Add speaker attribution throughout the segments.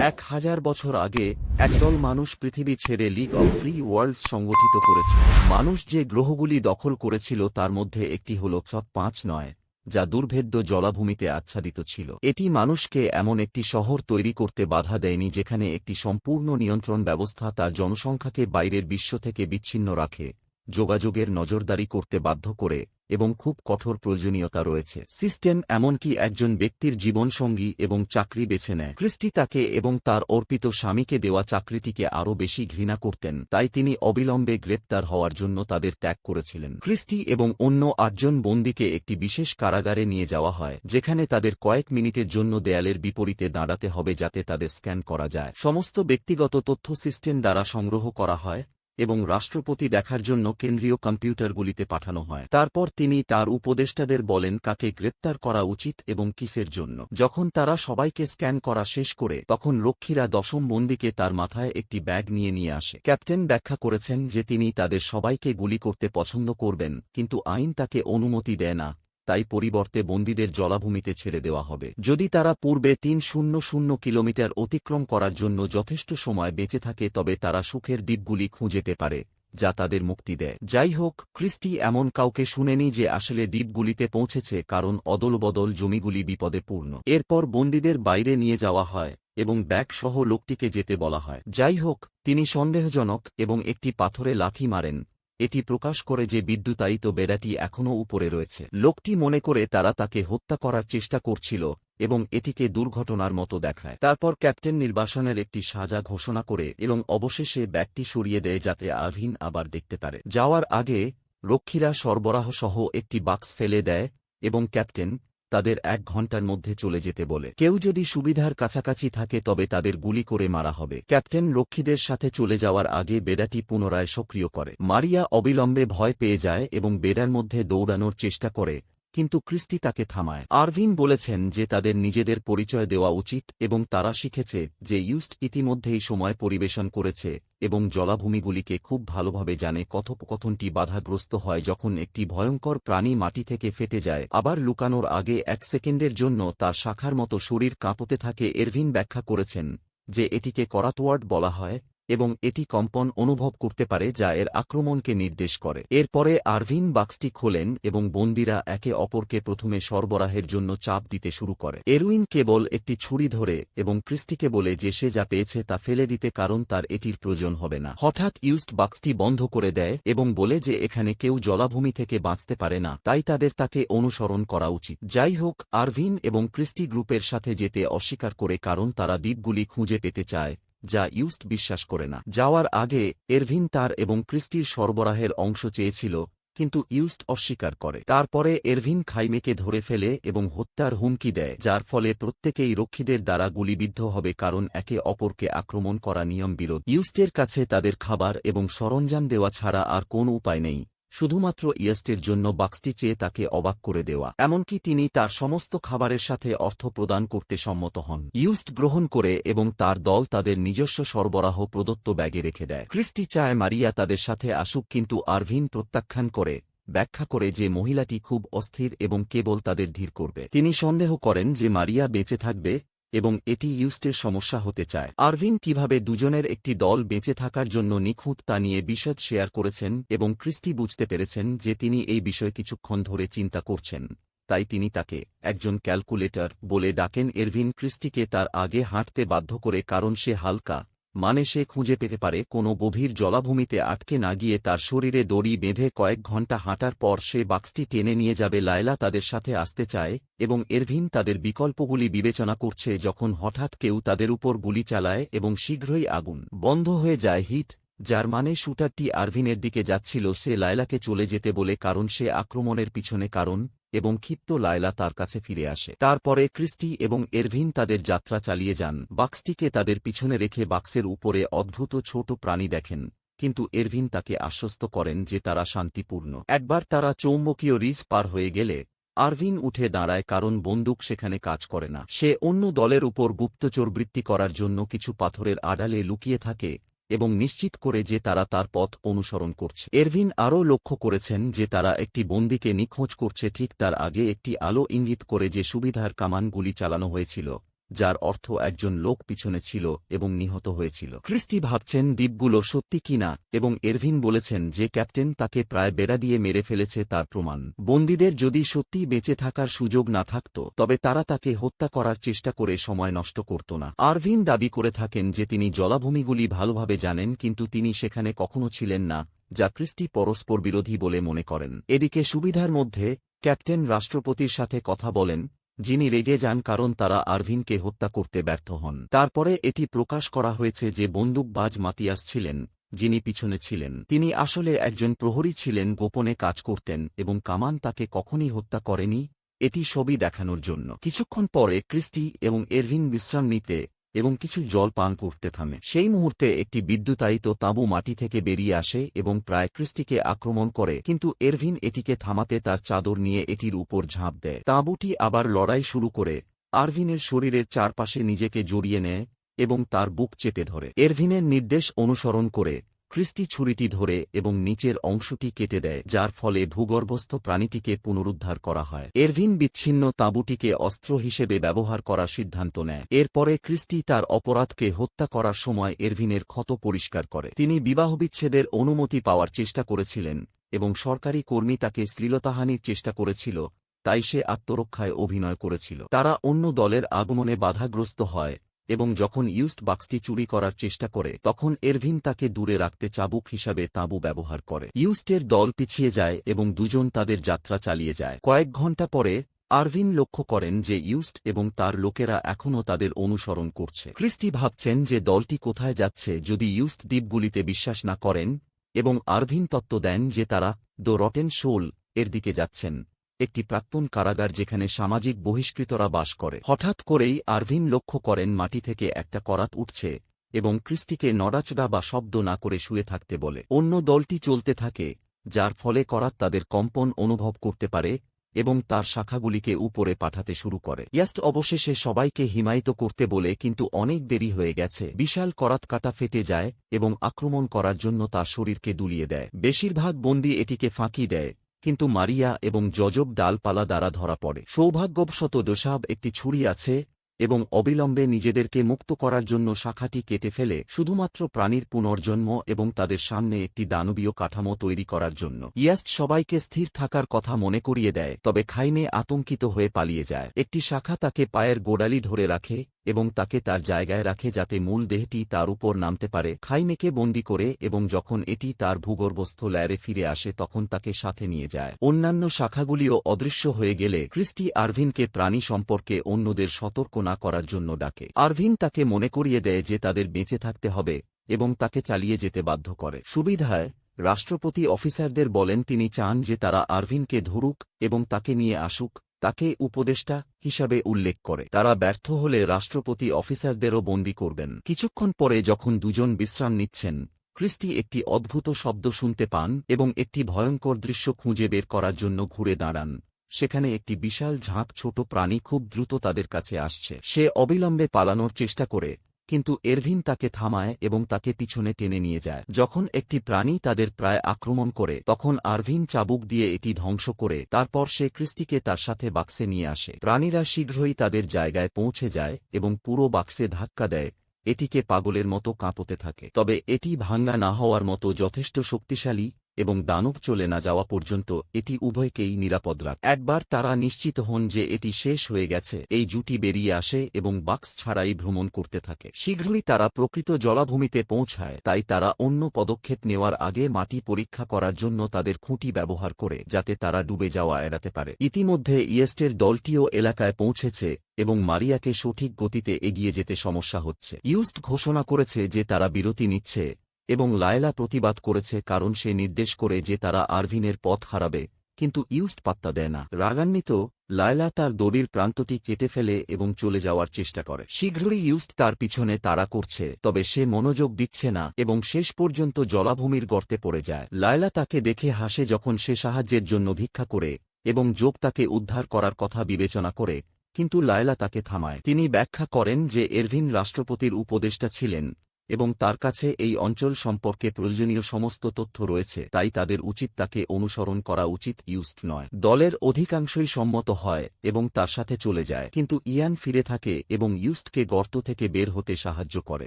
Speaker 1: এক হাজার বছর আগে, একদল মানুষ পৃথিবী ছেড়ে লিগ অফ ফ্রি ওয়ার্ল্ড সংগঠিত করেছে মানুষ যে গ্রহগুলি দখল করেছিল তার মধ্যে একটি হল সৎ পাঁচ নয়, যা দুর্ভেদ্য জলাভূমিতে আচ্ছাদিত ছিল। এটি মানুষকে এমন একটি শহর তৈরি করতে বাধা দেয়নি যেখানে একটি সম্পূর্ণ নিয়ন্ত্রণ ব্যবস্থা তার জনসংখ্যাকে বাইরের বিশ্ব থেকে বিচ্ছিন্ন রাখে, যোগাযোগের নজরদারি করতে বাধ্য করে। এবং খুব কঠোর প্রয়োজনীয়তা রয়েছে। সিস্টেম এমনকি একজন ব্যক্তির জীবনসঙ্গী এবং চাকরি বেছে নেয়। ক্রিস্টি তাকে এবং তার অর্পিত স্বামীকে দেওয়া চাকরিটিকে আরও বেশি ঘৃণা করতেন, তাই তিনি অবিলম্বে গ্রেপ্তার হওয়ার জন্য তাদের ত্যাগ করেছিলেন। ক্রিস্টি এবং অন্য আটজন বন্দীকে একটি বিশেষ কারাগারে নিয়ে যাওয়া হয়, যেখানে তাদের কয়েক মিনিটের জন্য দেয়ালের বিপরীতে দাঁড়াতে হবে যাতে তাদের স্ক্যান করা যায়। সমস্ত ব্যক্তিগত তথ্য সিস্টেম দ্বারা সংগ্রহ করা হয় এবং রাষ্ট্রপতি দেখার জন্য কেন্দ্রীয় কম্পিউটারগুলিতে পাঠানো হয়। তারপর তিনি তার উপদেষ্টাদের বলেন, কাকে গ্রেপ্তার করা উচিত এবং কিসের জন্য? যখন তারা সবাইকে স্ক্যান করা শেষ করে, তখন রক্ষীরা দশম বন্দীকে তার মাথায় একটি ব্যাগ নিয়ে নিয়ে আসে। ক্যাপ্টেন ব্যাখ্যা করেছেন যে তিনি তাদের সবাইকে গুলি করতে পছন্দ করবেন, কিন্তু আইন তাকে অনুমতি দেয় না। তাই পরিবর্তে বন্দীদের জলাভূমিতে ছেড়ে দেওয়া হবে। যদি তারা পূর্বে তিন শূন্য শূন্য কিলোমিটার অতিক্রম করার জন্য যথেষ্ট সময় বেঁচে থাকে, তবে তারা সুখের দ্বীপগুলি খুঁজেতে পারে, যা তাদের মুক্তি দেয়। যাই হোক ক্রিস্টি এমন কাউকে শুনেনি যে আসলে দ্বীপগুলিতে পৌঁছেছে, কারণ অদলবদল জমিগুলি বিপদে পূর্ণ। এরপর বন্দীদের বাইরে নিয়ে যাওয়া হয়, এবং ব্যাগ সহ লোকটিকে যেতে বলা হয়। যাই হোক, তিনি সন্দেহজনক এবং একটি পাথরে লাথি মারেন এটি প্রকাশ করে যে বিদ্যুতায়িত বেড়াটি এখনও উপরে রয়েছে। লোকটি মনে করে তারা তাকে হত্যা করার চেষ্টা করছিল এবং এটিকে দুর্ঘটনার মতো দেখায়। তারপর ক্যাপ্টেন নির্বাসনের একটি সাজা ঘোষণা করে এবং অবশেষে ব্যক্তি সরিয়ে দেয় যাতে আভিন আবার দেখতে পারে। যাওয়ার আগে রক্ষীরা সরবরাহ সহ একটি বাক্স ফেলে দেয় এবং ক্যাপ্টেন তাদের এক ঘণ্টার মধ্যে চলে যেতে বলে। কেউ যদি সুবিধার কাছাকাছি থাকে তবে তাদের গুলি করে মারা হবে। ক্যাপ্টেন রক্ষীদের সাথে চলে যাওয়ার আগে বেড়াটি পুনরায় সক্রিয় করে। মারিয়া অবিলম্বে ভয় পেয়ে যায় এবং বেড়ার মধ্যে দৌড়ানোর চেষ্টা করে কিন্তু ক্রিস্টি তাকে থামায়। আরভিন বলেছেন যে তাদের নিজেদের পরিচয় দেওয়া উচিত এবং তারা শিখেছে যে ইউস্ট ইতিমধ্যেই সময় পরিবেশন করেছে এবং জলাভূমিগুলিকে খুব ভালোভাবে জানে, কথোপকথনটি বাধাগ্রস্ত হয় যখন একটি ভয়ঙ্কর প্রাণী মাটি থেকে ফেটে যায়। আবার লুকানোর আগে এক সেকেন্ডের জন্য তার শাখার মতো শরীর কাঁপতে থাকে। এরভিন ব্যাখ্যা করেছেন যে এটিকে করাতওয়ার্ড বলা হয় এবং এটি কম্পন অনুভব করতে পারে যা এর আক্রমণকে নির্দেশ করে। এরপরে আরভিন বাক্সটি খোলেন এবং বন্দিরা একে অপরকে প্রথমে সরবরাহের জন্য চাপ দিতে শুরু করে। এরুইন কেবল একটি ছুরি ধরে এবং ক্রিস্টিকে বলে যে সে যা পেয়েছে তা ফেলে দিতে কারণ তার এটির প্রয়োজন হবে না। হঠাৎ ইউস্ট বাক্সটি বন্ধ করে দেয় এবং বলে যে এখানে কেউ জলাভূমি থেকে বাঁচতে পারে না, তাই তাদের তাকে অনুসরণ করা উচিত। যাই হোক, আরভিন এবং ক্রিস্টি গ্রুপের সাথে যেতে অস্বীকার করে কারণ তারা দ্বীপগুলি খুঁজে পেতে চায়। যা ইউস্ট বিশ্বাস করে না। যাওয়ার আগে এরভিন তার এবং ক্রিস্টির সরবরাহের অংশ চেয়েছিল, কিন্তু ইউস্ট অস্বীকার করে। তারপরে এরভিন খাইমেকে ধরে ফেলে এবং হত্যার হুমকি দেয়, যার ফলে প্রত্যেকেই রক্ষীদের দ্বারা গুলিবিদ্ধ হবে কারণ একে অপরকে আক্রমণ করা নিয়ম বিরোধ। ইউস্টের কাছে তাদের খাবার এবং সরঞ্জাম দেওয়া ছাড়া আর কোনো উপায় নেই। শুধুমাত্র ইয়েস্টের জন্য বাক্সটি চেয়ে তাকে অবাক করে দেওয়া। এমনকি তিনি তার সমস্ত খাবারের সাথে অর্থ প্রদান করতে সম্মত হন। ইউস্ট গ্রহণ করে এবং তার দল তাদের নিজস্ব সরবরাহ প্রদত্ত ব্যাগে রেখে দেয়। ক্রিস্টি চায় মারিয়া তাদের সাথে আসুক কিন্তু আরভিন প্রত্যাখ্যান করে, ব্যাখ্যা করে যে মহিলাটি খুব অস্থির এবং কেবল তাদের ধীর করবে। তিনি সন্দেহ করেন যে মারিয়া বেঁচে থাকবে এবং এটি ইউস্টের সমস্যা হতে চায়। আরভিন কীভাবে দুজনের একটি দল বেঁচে থাকার জন্য নিখুঁত তা নিয়ে বিশদ শেয়ার করেছেন এবং ক্রিস্টি বুঝতে পেরেছেন যে তিনি এই বিষয়ে কিছুক্ষণ ধরে চিন্তা করছেন, তাই তিনি তাকে একজন ক্যালকুলেটর বলে ডাকেন। এরভিন ক্রিস্টিকে তার আগে হাঁটতে বাধ্য করে কারণ সে হালকা মানে সে খুঁজে পেতে পারে কোনো গভীর জলাভূমিতে আটকে না গিয়ে তার শরীরে দড়ি বেঁধে কয়েক ঘণ্টা হাঁটার পর সে বাক্সটি টেনে নিয়ে যাবে লায়লা তাদের সাথে আসতে চায় এবং এরভিন তাদের বিকল্পগুলি বিবেচনা করছে যখন হঠাৎ কেউ তাদের উপর গুলি চালায় এবং শীঘ্রই আগুন বন্ধ হয়ে যায় হিট যার মানে শুটারটি আরভিনের দিকে যাচ্ছিল সে লায়লাকে চলে যেতে বলে কারণ সে আক্রমণের পিছনে কারণ এবং ক্ষিপ্ত লায়লা তার কাছে ফিরে আসে। তারপরে ক্রিস্টি এবং এরভিন তাদের যাত্রা চালিয়ে যান। বাক্সটিকে তাদের পিছনে রেখে বাক্সের উপরে অদ্ভুত ছোট প্রাণী দেখেন, কিন্তু এরভিন তাকে আশ্বস্ত করেন যে তারা শান্তিপূর্ণ। একবার তারা চৌম্বকীয় রিজ পার হয়ে গেলে, আরভিন উঠে দাঁড়ায় কারণ বন্দুক সেখানে কাজ করে না। সে অন্য দলের উপর গুপ্তচর বৃত্তি করার জন্য কিছু পাথরের আড়ালে লুকিয়ে থাকে এবং নিশ্চিত করে যে তারা তার পথ অনুসরণ করছে। এরভিন আরও লক্ষ্য করেছেন যে তারা একটি বন্দিকে নিখোঁজ করছে ঠিক তার আগে একটি আলো ইঙ্গিত করে যে সুবিধার কামানগুলি চালানো হয়েছিল। যার অর্থ একজন লোক পিছনে ছিল এবং নিহত হয়েছিল। ক্রিস্টি ভাবছেন দ্বীপগুলো সত্যি কিনা এবং এরভিন বলেছেন যে ক্যাপ্টেন তাকে প্রায় বেড়া দিয়ে মেরে ফেলেছে তার প্রমাণ। বন্দীদের যদি সত্যিই বেঁচে থাকার সুযোগ না থাকত, তবে তারা তাকে হত্যা করার চেষ্টা করে সময় নষ্ট করত না। আরভিন দাবি করে থাকেন যে তিনি জলাভূমিগুলি ভালোভাবে জানেন কিন্তু তিনি সেখানে কখনো ছিলেন না, যা ক্রিস্টি পরস্পর বিরোধী বলে মনে করেন। এদিকে সুবিধার মধ্যে ক্যাপ্টেন রাষ্ট্রপতির সাথে কথা বলেন যিনি রেগে যান কারণ তারা আরভিনকে হত্যা করতে ব্যর্থ হন। তারপরে এটি প্রকাশ করা হয়েছে যে বন্দুকবাজ মাতিয়াস ছিলেন, যিনি পিছনে ছিলেন। তিনি আসলে একজন প্রহরী ছিলেন, গোপনে কাজ করতেন এবং কামান তাকে কখনই হত্যা করেনি, এটি সবই দেখানোর জন্য। কিছুক্ষণ পরে ক্রিস্টি এবং এরভিন বিশ্রাম নিতে এবং কিছু জল পান করতে থামে। সেই মুহূর্তে একটি বিদ্যুতায়িত তাঁবু মাটি থেকে বেরিয়ে আসে এবং প্রায় ক্রিস্টিকে আক্রমণ করে, কিন্তু এরভিন এটিকে থামাতে তার চাদর নিয়ে এটির উপর ঝাঁপ দেয়। তাঁবুটি আবার লড়াই শুরু করে। আরভিনের শরীরের চারপাশে নিজেকে জড়িয়ে নেয় এবং তার বুক চেপে ধরে। এরভিনের নির্দেশ অনুসরণ করে ক্রিস্টি ছুরিটি ধরে এবং নিচের অংশটি কেটে দেয়, যার ফলে ভূগর্ভস্থ প্রাণীটিকে পুনরুদ্ধার করা হয়। এরভিন বিচ্ছিন্ন তাঁবুটিকে অস্ত্র হিসেবে ব্যবহার করার সিদ্ধান্ত নেয়। এরপরে ক্রিস্টি তার অপরাধকে হত্যা করার সময় এরভিনের ক্ষত পরিষ্কার করে। তিনি বিবাহবিচ্ছেদের অনুমতি পাওয়ার চেষ্টা করেছিলেন এবং সরকারি কর্মী তাকে শ্লীলতাহানির চেষ্টা করেছিল, তাই সে আত্মরক্ষায় অভিনয় করেছিল। তারা অন্য দলের আগমনে বাধাগ্রস্ত হয় এবং যখন ইউস্ট বাক্সটি চুরি করার চেষ্টা করে, তখন এরভিন তাকে দূরে রাখতে চাবুক হিসাবে তাঁবু ব্যবহার করে। ইউস্টের দল পিছিয়ে যায় এবং দুজন তাদের যাত্রা চালিয়ে যায়। কয়েক ঘণ্টা পরে, আরভিন লক্ষ্য করেন যে ইউস্ট এবং তার লোকেরা এখনও তাদের অনুসরণ করছে। ক্রিস্টি ভাবছেন যে দলটি কোথায় যাচ্ছে যদি ইউস্ট দ্বীপগুলিতে বিশ্বাস না করেন, এবং আরভিন তত্ত্ব দেন যে তারা দ্য রটেন শোল এর দিকে যাচ্ছেন। একটি প্রাক্তন কারাগার যেখানে সামাজিক বহিষ্কৃতরা বাস করে। হঠাৎ করেই আরভিন লক্ষ্য করেন মাটি থেকে একটা করাত উঠছে এবং ক্রিস্টিকে নড়াচড়া বা শব্দ না করে শুয়ে থাকতে বলে। অন্য দলটি চলতে থাকে, যার ফলে করাত তাদের কম্পন অনুভব করতে পারে এবং তার শাখাগুলিকে উপরে পাঠাতে শুরু করে। ইয়াস্ট অবশেষে সবাইকে হিমায়িত করতে বলে, কিন্তু অনেক দেরি হয়ে গেছে। বিশাল করাত কাটা ফেটে যায় এবং আক্রমণ করার জন্য তার শরীরকে দুলিয়ে দেয়। বেশিরভাগ বন্দী এটিকে ফাঁকি দেয় কিন্তু মারিয়া এবং যজব ডালপালা দ্বারা ধরা পড়ে। সৌভাগ্যবশত দোসাব একটি ছুরি আছে এবং অবিলম্বে নিজেদেরকে মুক্ত করার জন্য শাখাটি কেটে ফেলে শুধুমাত্র প্রাণীর পুনর্জন্ম এবং তাদের সামনে একটি দানবীয় কাঠামো তৈরি করার জন্য। ইয়াস্ট সবাইকে স্থির থাকার কথা মনে করিয়ে দেয়, তবে খাইমে আতঙ্কিত হয়ে পালিয়ে যায়। একটি শাখা তাকে পায়ের গোড়ালি ধরে রাখে এবং তাকে তার জায়গায় রাখে যাতে মূল দেহটি তার উপর নামতে পারে। খাইমেকে বন্দি করে এবং যখন এটি তার ভূগর্ভস্থ ল্যারে ফিরে আসে তখন তাকে সাথে নিয়ে যায়। অন্যান্য শাখাগুলিও অদৃশ্য হয়ে গেলে ক্রিস্টি আরভিনকে প্রাণী সম্পর্কে অন্যদের সতর্ক না করার জন্য ডাকে। আরভিন তাকে মনে করিয়ে দেয় যে তাদের বেঁচে থাকতে হবে এবং তাকে চালিয়ে যেতে বাধ্য করে। সুবিধায়, রাষ্ট্রপতি অফিসারদের বলেন তিনি চান যে তারা আরভিনকে ধরুক এবং তাকে নিয়ে আসুক। তাকে উপদেষ্টা হিসাবে উল্লেখ করে। তারা ব্যর্থ হলে রাষ্ট্রপতি অফিসারদেরও বন্দী করবেন। কিছুক্ষণ পরে যখন দুজন বিশ্রাম নিচ্ছেন ক্রিস্টি একটি অদ্ভুত শব্দ শুনতে পান এবং একটি ভয়ঙ্কর দৃশ্য খুঁজে বের করার জন্য ঘুরে দাঁড়ান। সেখানে একটি বিশাল ঝাঁক ছোট প্রাণী খুব দ্রুত তাদের কাছে আসছে। সে অবিলম্বে পালানোর চেষ্টা করে কিন্তু এরভিন তাকে থামায় এবং তাকে পিছনে টেনে নিয়ে যায়। যখন একটি প্রাণী তাদের প্রায় আক্রমণ করে, তখন আরভিন চাবুক দিয়ে এটি ধ্বংস করে, তারপর সে ক্রিস্টিকে তার সাথে বাক্সে নিয়ে আসে। প্রাণীরা শীঘ্রই তাদের জায়গায় পৌঁছে যায় এবং পুরো বাক্সে ধাক্কা দেয়। এটিকে পাগলের মতো কাঁপতে থাকে। তবে এটি ভাঙ্গা না হওয়ার মতো যথেষ্ট শক্তিশালী এবং দানব চলে না যাওয়া পর্যন্ত এটি উভয়কেই নিরাপদ রাখ। একবার তারা নিশ্চিত হন যে এটি শেষ হয়ে গেছে, এই জুটি বেরিয়ে আসে এবং বাক্স ছাড়াই ভ্রমণ করতে থাকে। শীঘ্রই তারা প্রকৃত জলাভূমিতে পৌঁছায়, তাই তারা অন্য পদক্ষেপ নেওয়ার আগে মাটি পরীক্ষা করার জন্য তাদের খুঁটি ব্যবহার করে, যাতে তারা ডুবে যাওয়া এড়াতে পারে। ইতিমধ্যে ইয়েস্টের দলটিও এলাকায় পৌঁছেছে এবং মারিয়াকে সঠিক গতিতে এগিয়ে যেতে সমস্যা হচ্ছে। ইউস্ট ঘোষণা করেছে যে তারা বিরতি নিচ্ছে এবং লায়লা প্রতিবাদ করেছে কারণ সে নির্দেশ করে যে তারা আরভিনের পথ হারাবে, কিন্তু ইউস্ট পাত্তা দেয় না। রাগান্বিত, লায়লা তার দড়ির প্রান্তটি কেটে ফেলে এবং চলে যাওয়ার চেষ্টা করে। শীঘ্রই ইউস্ট তার পিছনে তাড়া করছে, তবে সে মনোযোগ দিচ্ছে না এবং শেষ পর্যন্ত জলাভূমির গর্তে পড়ে যায়। লায়লা তাকে দেখে হাসে যখন সে সাহায্যের জন্য ভিক্ষা করে এবং যোগ তাকে উদ্ধার করার কথা বিবেচনা করে, কিন্তু লায়লা তাকে থামায়। তিনি ব্যাখ্যা করেন যে এরভিন রাষ্ট্রপতির উপদেষ্টা ছিলেন এবং তার কাছে এই অঞ্চল সম্পর্কে প্রয়োজনীয় সমস্ত তথ্য রয়েছে, তাই তাদের উচিত তাকে অনুসরণ করা উচিত, ইউস্ট নয়। দলের অধিকাংশই সম্মত হয় এবং তার সাথে চলে যায়, কিন্তু ইয়ান ফিরে থাকে এবং ইউস্টকে গর্ত থেকে বের হতে সাহায্য করে।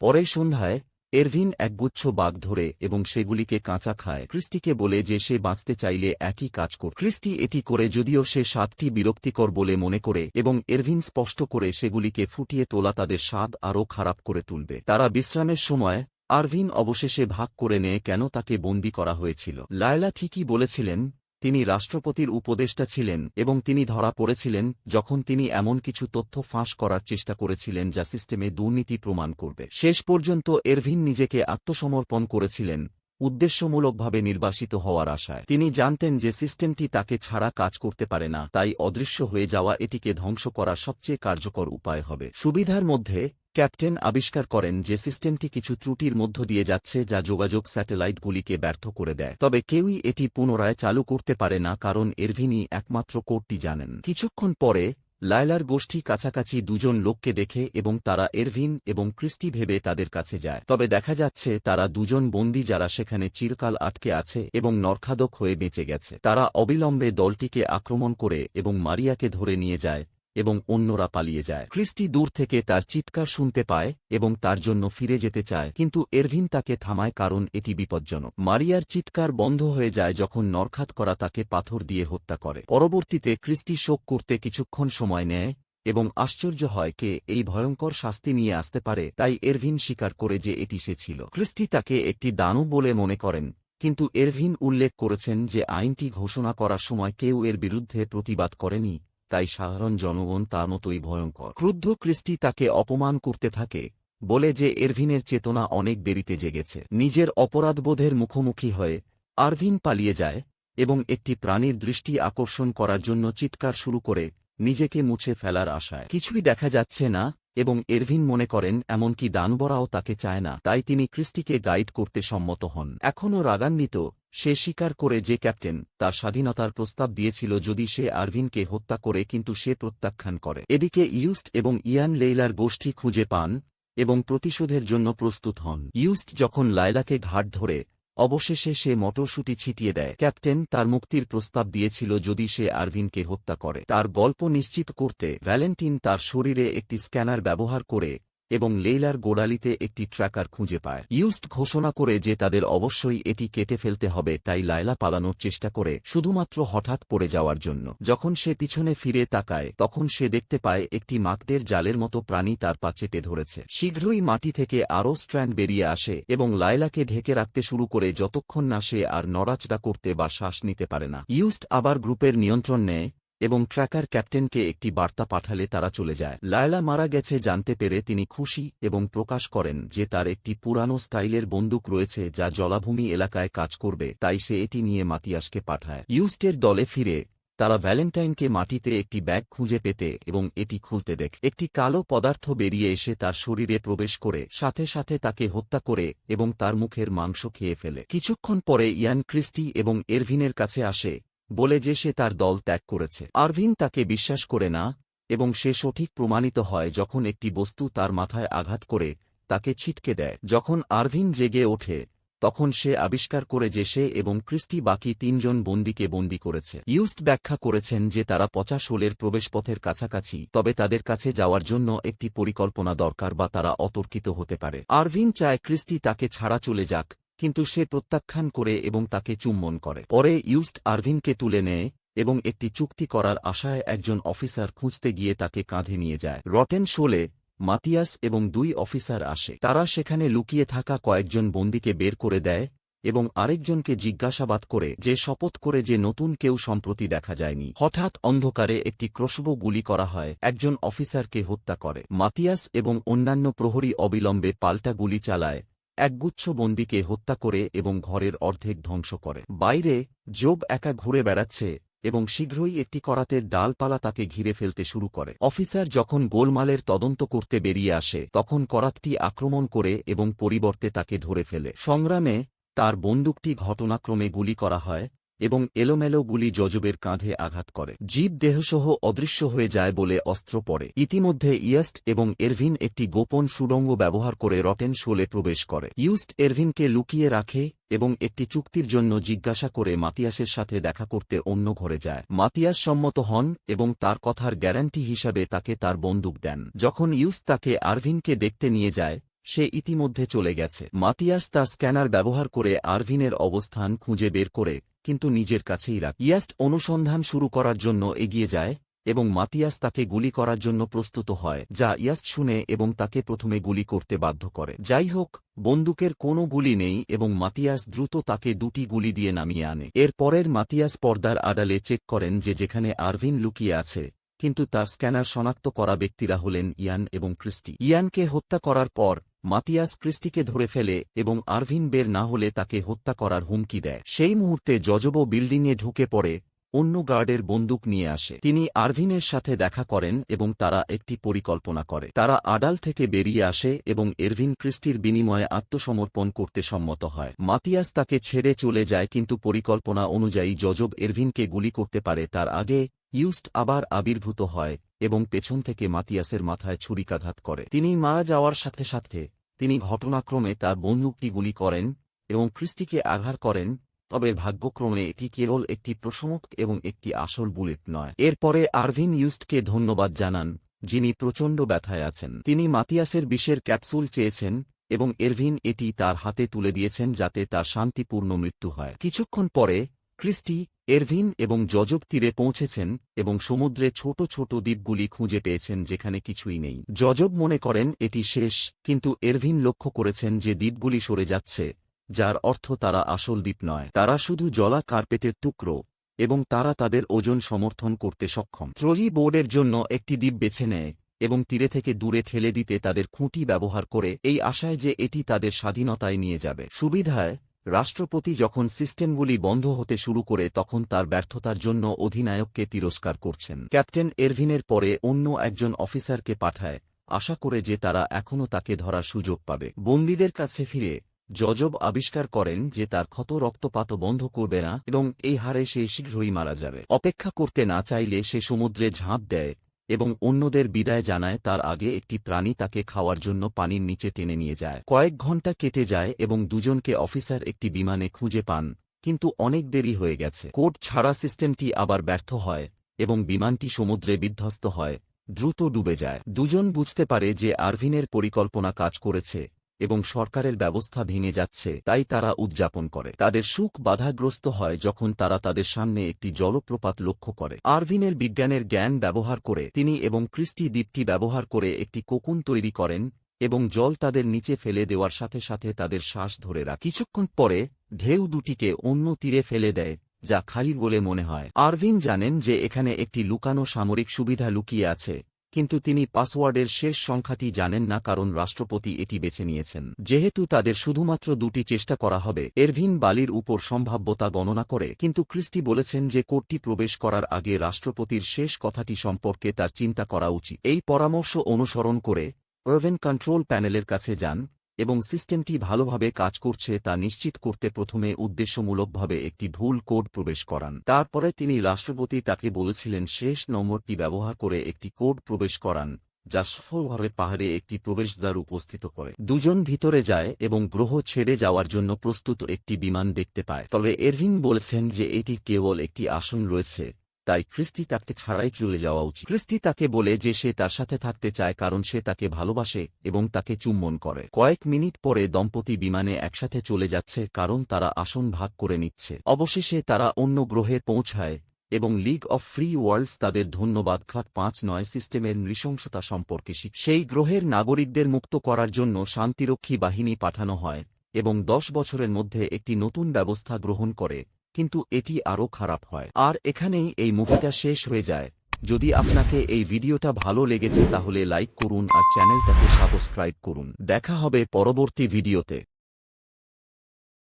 Speaker 1: পরে সন্ধ্যায় এরভিন একগুচ্ছ বাঘ ধরে এবং সেগুলিকে কাঁচা খায়। ক্রিস্টিকে বলে যে সে বাঁচতে চাইলে একই কাজ কর। ক্রিস্টি এটি করে যদিও সে সাতটি বিরক্তিকর বলে মনে করে এবং এরভিন স্পষ্ট করে সেগুলিকে ফুটিয়ে তোলা তাদের স্বাদ আরও খারাপ করে তুলবে। তারা বিশ্রামের সময় আরভিন অবশেষে ভাগ করে নেয় কেন তাকে বন্দি করা হয়েছিল। লায়লা ঠিকই বলেছিলেন তিনি রাষ্ট্রপতির উপদেষ্টা ছিলেন এবং তিনি ধরা পড়েছিলেন যখন তিনি এমন কিছু তথ্য ফাঁস করার চেষ্টা করেছিলেন যা সিস্টেমে দুর্নীতি প্রমাণ করবে। শেষ পর্যন্ত এরভিন নিজেকে আত্মসমর্পণ করেছিলেন উদ্দেশ্যমূলকভাবে নির্বাসিত হওয়ার আশায়। তিনি জানতেন যে সিস্টেমটি তাকে ছাড়া কাজ করতে পারে না, তাই অদৃশ্য হয়ে যাওয়া এটিকে ধ্বংস করা সবচেয়ে কার্যকর উপায় হবে। সুবিধার মধ্যে, ক্যাপ্টেন আবিষ্কার করেন যে সিস্টেমটি কিছু ত্রুটির মধ্য দিয়ে যাচ্ছে যা যোগাযোগ স্যাটেলাইটগুলিকে ব্যর্থ করে দেয়। তবে কেউই এটি পুনরায় চালু করতে পারে না, কারণ এরভিনই একমাত্র কোডটি জানেন। কিছুক্ষণ পরে লায়লার গোষ্ঠী কাছাকাছি দুজন লোককে দেখে এবং তারা এরভিন এবং ক্রিস্টি ভেবে তাদের কাছে যায়। তবে দেখা যাচ্ছে তারা দুজন বন্দী যারা সেখানে চিরকাল আটকে আছে এবং নরখাদক হয়ে বেঁচে গেছে। তারা অবিলম্বে দলটিকে আক্রমণ করে এবং মারিয়াকে ধরে নিয়ে যায় এবং অন্যরা পালিয়ে যায়। ক্রিস্টি দূর থেকে তার চিৎকার শুনতে পায় এবং তার জন্য ফিরে যেতে চায়, কিন্তু এরভিন তাকে থামায় কারণ এটি বিপজ্জনক। মারিয়ার চিৎকার বন্ধ হয়ে যায় যখন নরখাত করা তাকে পাথর দিয়ে হত্যা করে। পরবর্তীতে ক্রিস্টি শোক করতে কিছুক্ষণ সময় নেয় এবং আশ্চর্য হয় কে এই ভয়ঙ্কর শাস্তি নিয়ে আসতে পারে, তাই এরভিন স্বীকার করে যে এটি সে ছিল। ক্রিস্টি তাকে একটি দানব বলে মনে করেন, কিন্তু এরভিন উল্লেখ করেছেন যে আইনটি ঘোষণা করার সময় কেউ এর বিরুদ্ধে প্রতিবাদ করেনি। তাই সাধারণ জনগণ তার মতোই ভয়ঙ্কর। ক্রুদ্ধ ক্রিস্টি তাকে অপমান করতে থাকে, বলে যে এরভিনের চেতনা অনেক দেরিতে জেগেছে। নিজের অপরাধবোধের মুখোমুখি হয়ে, আরভিন পালিয়ে যায়, এবং একটি প্রাণীর দৃষ্টি আকর্ষণ করার জন্য চিৎকার শুরু করে, নিজেকে মুছে ফেলার আশায়। কিছুই দেখা যাচ্ছে না, এবং এরভিন মনে করেন, এমনকি দানবরাও তাকে চায় না। তাই তিনি ক্রিস্টিকে গাইড করতে সম্মত হন। এখনও রাগান্বিত সে স্বীকার করে যে ক্যাপ্টেন তার স্বাধীনতার প্রস্তাব দিয়েছিল যদি সে আরভিনকে হত্যা করে কিন্তু সে প্রত্যাখ্যান করে। এদিকে ইউস্ট এবং ইয়ান লেইলার গোষ্ঠী খুঁজে পান এবং প্রতিশোধের জন্য প্রস্তুত হন। ইউস্ট যখন লায়লাকে ঘাট ধরে, অবশেষে সে মটরশুটি ছিটিয়ে দেয়। ক্যাপ্টেন তার মুক্তির প্রস্তাব দিয়েছিল যদি সে আরভিনকে হত্যা করে। তার গল্প নিশ্চিত করতে ভ্যালেন্টিন তার শরীরে একটি স্ক্যানার ব্যবহার করে এবং লেইলার গোড়ালিতে একটি ট্র্যাকার খুঁজে পায়। ইউস্ট ঘোষণা করে যে তাদের অবশ্যই এটি কেটে ফেলতে হবে, তাই লায়লা পালানোর চেষ্টা করে, শুধুমাত্র হঠাৎ পড়ে যাওয়ার জন্য। যখন সে পিছনে ফিরে তাকায়, তখন সে দেখতে পায় একটি মাকদের জালের মতো প্রাণী তার পা চেপে ধরেছে। শীঘ্রই মাটি থেকে আরও স্ট্র্যান্ড বেরিয়ে আসে এবং লায়লাকে ঢেকে রাখতে শুরু করে যতক্ষণ না সে আর নড়াচড়া করতে বা শ্বাস নিতে পারে না। ইউস্ট আবার গ্রুপের নিয়ন্ত্রণ নেয়। এবং ট্র্যাকার ক্যাপ্টেনকে একটি বার্তা পাঠালে তারা চলে যায়। লায়লা মারা গেছে জানতে পেরে তিনি খুশি এবং প্রকাশ করেন যে তার একটি পুরানো স্টাইলের বন্দুক রয়েছে যা জলাভূমি এলাকায় কাজ করবে, তাই সে এটি নিয়ে মাতিয়াসকে পাঠায়। ইউস্টের দলে ফিরে, তারা ভ্যালেন্টাইনকে মাটিতে একটি ব্যাগ খুঁজে পেতে এবং এটি খুলতে দেখ। একটি কালো পদার্থ বেরিয়ে এসে তার শরীরে প্রবেশ করে, সাথে সাথে তাকে হত্যা করে এবং তার মুখের মাংস খেয়ে ফেলে। কিছুক্ষণ পরে ইয়ান ক্রিস্টি এবং এরভিনের কাছে আসে বলে যে সে তার দল ত্যাগ করেছে। আরভিন তাকে বিশ্বাস করে না, এবং সে সঠিক প্রমাণিত হয় যখন একটি বস্তু তার মাথায় আঘাত করে তাকে ছিটকে দেয়। যখন আরভিন জেগে ওঠে, তখন সে আবিষ্কার করে যে সে এবং ক্রিস্টি বাকি তিনজন বন্দীকে বন্দী করেছে। ইউস্ট ব্যাখ্যা করেছেন যে তারা পচা শোলের প্রবেশপথের কাছাকাছি, তবে তাদের কাছে যাওয়ার জন্য একটি পরিকল্পনা দরকার বা তারা অতর্কিত হতে পারে। আরভিন চায় ক্রিস্টি তাকে ছাড়া চলে যাক কিন্তু সে প্রত্যাখ্যান করে এবং তাকে চুম্বন করে। পরে ইউস্ট আরভিনকে তুলে নেয় এবং একটি চুক্তি করার আশায় একজন অফিসার খুঁজতে গিয়ে তাকে কাঁধে নিয়ে যায়। রটেন শোলে, মাতিয়াস এবং দুই অফিসার আসে। তারা সেখানে লুকিয়ে থাকা কয়েকজন বন্দীকে বের করে দেয় এবং আরেকজনকে জিজ্ঞাসাবাদ করে যে শপথ করে যে নতুন কেউ সম্প্রতি দেখা যায়নি। হঠাৎ অন্ধকারে একটি ক্রসব গুলি করা হয়। একজন অফিসারকে হত্যা করে। মাতিয়াস এবং অন্যান্য প্রহরী অবিলম্বে পাল্টা গুলি চালায় একগুচ্ছ বন্দীকে হত্যা করে এবং ঘরের অর্ধেক ধ্বংস করে। বাইরে, জোব একা ঘুরে বেড়াচ্ছে এবং শীঘ্রই একটি করাতের ডালপালা তাকে ঘিরে ফেলতে শুরু করে। অফিসার যখন গোলমালের তদন্ত করতে বেরিয়ে আসে, তখন করাতটি আক্রমণ করে এবং পরিবর্তে তাকে ধরে ফেলে। সংগ্রামে তার বন্দুকটি ঘটনাক্রমে গুলি করা হয় এবং এলোমেলো গুলি যজবের কাঁধে আঘাত করে। জীব দেহসহ অদৃশ্য হয়ে যায় বলে অস্ত্র পড়ে। ইতিমধ্যে ইয়েস্ট এবং এরভিন একটি গোপন সুড়ঙ্গ ব্যবহার করে রটেন শোলে প্রবেশ করে। ইউস্ট এরভিনকে লুকিয়ে রাখে এবং একটি চুক্তির জন্য জিজ্ঞাসা করে মাতিয়াসের সাথে দেখা করতে অন্য ঘরে যায়। মাতিয়াস সম্মত হন এবং তার কথার গ্যারান্টি হিসাবে তাকে তার বন্দুক দেন। যখন ইউস তাকে আরভিনকে দেখতে নিয়ে যায় সে ইতিমধ্যে চলে গেছে। মাতিয়াস তার স্ক্যানার ব্যবহার করে আরভিনের অবস্থান খুঁজে বের করে, কিন্তু নিজের কাছেই রাখ। ইয়াস্ট অনুসন্ধান শুরু করার জন্য এগিয়ে যায় এবং মাতিয়াস তাকে গুলি করার জন্য প্রস্তুত হয়, যা ইয়াস্ট শুনে এবং তাকে প্রথমে গুলি করতে বাধ্য করে। যাই হোক, বন্দুকের কোনো গুলি নেই এবং মাতিয়াস দ্রুত তাকে দুটি গুলি দিয়ে নামিয়ে আনে। এর পরের মাতিয়াস পর্দার আড়ালে চেক করেন যে যেখানে আরভিন লুকিয়ে আছে, কিন্তু তার স্ক্যানার শনাক্ত করা ব্যক্তিরা হলেন ইয়ান এবং ক্রিস্টি। ইয়ানকে হত্যা করার পর মাতিয়াস ক্রিস্টিকে ধরে ফেলে এবং আরভিন বের না হলে তাকে হত্যা করার হুমকি দেয়। সেই মুহূর্তে যজব বিল্ডিংয়ে ঢুকে পড়ে অন্য গার্ডের বন্দুক নিয়ে আসে। তিনি আরভিনের সাথে দেখা করেন এবং তারা একটি পরিকল্পনা করে। তারা আডাল থেকে বেরিয়ে আসে এবং এরভিন ক্রিস্টির বিনিময়ে আত্মসমর্পণ করতে সম্মত হয়। মাতিয়াস তাকে ছেড়ে চলে যায় কিন্তু পরিকল্পনা অনুযায়ী যজব এরভিনকে গুলি করতে পারে। তার আগে ইউস্ট আবার আবির্ভূত হয় এবং পেছন থেকে মাতিয়াসের মাথায় ছুরিকাঘাত করে। তিনি মারা যাওয়ার সাথে সাথে তিনি ঘটনাক্রমে তার বন্দুকটি গুলি করেন এবং ক্রিস্টিকে আঘাত করেন, তবে ভাগ্যক্রমে এটি কেবল একটি প্রশমক এবং একটি আসল বুলেট নয়। এরপরে আরভিন ইউস্টকে ধন্যবাদ জানান, যিনি প্রচণ্ড ব্যথায় আছেন। তিনি মাতিয়াসের বিষের ক্যাপসুল চেয়েছেন এবং এরভিন এটি তার হাতে তুলে দিয়েছেন যাতে তার শান্তিপূর্ণ মৃত্যু হয়। কিছুক্ষণ পরে ক্রিস্টি, এরভিন এবং যজব তীরে পৌঁছেছেন এবং সমুদ্রে ছোট ছোট দ্বীপগুলি খুঁজে পেয়েছেন যেখানে কিছুই নেই। যজব মনে করেন এটি শেষ, কিন্তু এরভিন লক্ষ্য করেছেন যে দ্বীপগুলি সরে যাচ্ছে, যার অর্থ তারা আসল দ্বীপ নয়। তারা শুধু জলা কার্পেটের টুকরো এবং তারা তাদের ওজন সমর্থন করতে সক্ষম। ট্রলি বোর্ডের জন্য একটি দ্বীপ বেছে নেয় এবং তীরে থেকে দূরে ঠেলে দিতে তাদের খুঁটি ব্যবহার করে, এই আশায় যে এটি তাদের স্বাধীনতায় নিয়ে যাবে। সুবিধায় রাষ্ট্রপতি যখন সিস্টেমগুলি বন্ধ হতে শুরু করে তখন তার ব্যর্থতার জন্য অধিনায়ককে তিরস্কার করছেন। ক্যাপ্টেন এরভিনের পরে অন্য একজন অফিসারকে পাঠায়, আশা করে যে তারা এখনও তাকে ধরার সুযোগ পাবে। বন্দীদের কাছে ফিরে যজব আবিষ্কার করেন যে তার ক্ষত রক্তপাত বন্ধ করবে না এবং এই হারে সে শীঘ্রই মারা যাবে। অপেক্ষা করতে না চাইলে সে সমুদ্রে ঝাঁপ দেয় এবং অন্যদের বিদায় জানায় তার আগে একটি প্রাণী তাকে খাওয়ার জন্য পানির নিচে টেনে নিয়ে যায়। কয়েক ঘণ্টা কেটে যায় এবং দুজনকে অফিসার একটি বিমানে খুঁজে পান, কিন্তু অনেক দেরি হয়ে গেছে। কোড ছাড়া সিস্টেমটি আবার ব্যর্থ হয় এবং বিমানটি সমুদ্রে বিধ্বস্ত হয়, দ্রুত ডুবে যায়। দুজন বুঝতে পারে যে আরভিনের পরিকল্পনা কাজ করেছে। এবং সরকারের ব্যবস্থা ভেঙে যাচ্ছে, তাই তারা উদযাপন করে। তাদের সুখ বাধাগ্রস্ত হয় যখন তারা তাদের সামনে একটি জলপ্রপাত লক্ষ্য করে। আরভিনের বিজ্ঞানের জ্ঞান ব্যবহার করে তিনি এবং ক্রিস্টি দ্বীপটি ব্যবহার করে একটি কোকুন তৈরি করেন এবং জল তাদের নিচে ফেলে দেওয়ার সাথে সাথে তাদের শ্বাস ধরে রাখ। কিছুক্ষণ পরে ঢেউ দুটিকে অন্য তীরে ফেলে দেয়, যা খালি বলে মনে হয়। আরভিন জানেন যে এখানে একটি লুকানো সামরিক সুবিধা লুকিয়ে আছে। কিন্তু তিনি পাসওয়ার্ডের শেষ সংখ্যাটি জানেন না কারণ রাষ্ট্রপতি এটি বেছে নিয়েছেন। যেহেতু তাদের শুধুমাত্র দুটি চেষ্টা করা হবে, এরভিন বালির উপর সম্ভাব্যতা গণনা করে, কিন্তু ক্রিস্টি বলেছেন যে কোর্টটি প্রবেশ করার আগে রাষ্ট্রপতির শেষ কথাটি সম্পর্কে তার চিন্তা করা উচিত। এই পরামর্শ অনুসরণ করে ওভেন কন্ট্রোল প্যানেলের কাছে যান। এবং সিস্টেমটি ভালোভাবে কাজ করছে তা নিশ্চিত করতে প্রথমে উদ্দেশ্যমূলকভাবে একটি ভুল কোড প্রবেশ করান। তারপরে তিনি রাষ্ট্রপতি তাকে বলেছিলেন, শেষ নম্বরটি ব্যবহার করে একটি কোড প্রবেশ করান, যা সফলভাবে পাহাড়ে একটি প্রবেশদ্বার উপস্থিত করে। দুজন ভিতরে যায় এবং গ্রহ ছেড়ে যাওয়ার জন্য প্রস্তুত একটি বিমান দেখতে পায়। তবে এরভিন বলেছেন যে এটি কেবল একটি আসন রয়েছে। তাই ক্রিস্টি তাকে ছাড়াই চলে যাওয়া উচিত। ক্রিস্টি তাকে বলে যে সে তার সাথে থাকতে চায় কারণ সে তাকে ভালোবাসে এবং তাকে চুম্বন করে। কয়েক মিনিট পরে দম্পতি বিমানে একসাথে চলে যাচ্ছে কারণ তারা আসন ভাগ করে নিচ্ছে। অবশেষে তারা অন্য গ্রহে পৌঁছায় এবং লিগ অফ ফ্রি ওয়ার্ল্ডস তাদের ধন্যবাদ খাত পাঁচ নয় সিস্টেমের নৃশংসতা সম্পর্কে শিখ সেই গ্রহের নাগরিকদের মুক্ত করার জন্য শান্তিরক্ষী বাহিনী পাঠানো হয় এবং দশ বছরের মধ্যে একটি নতুন ব্যবস্থা গ্রহণ করে। কিন্তু এটি আরও খারাপ হয়। আর এখানেই এই মুভিটা শেষ হয়ে যায়। যদি আপনাকে এই ভিডিওটা ভালো লেগেছে তাহলে লাইক করুন আর চ্যানেলটাকে সাবস্ক্রাইব করুন। দেখা হবে পরবর্তী ভিডিওতে।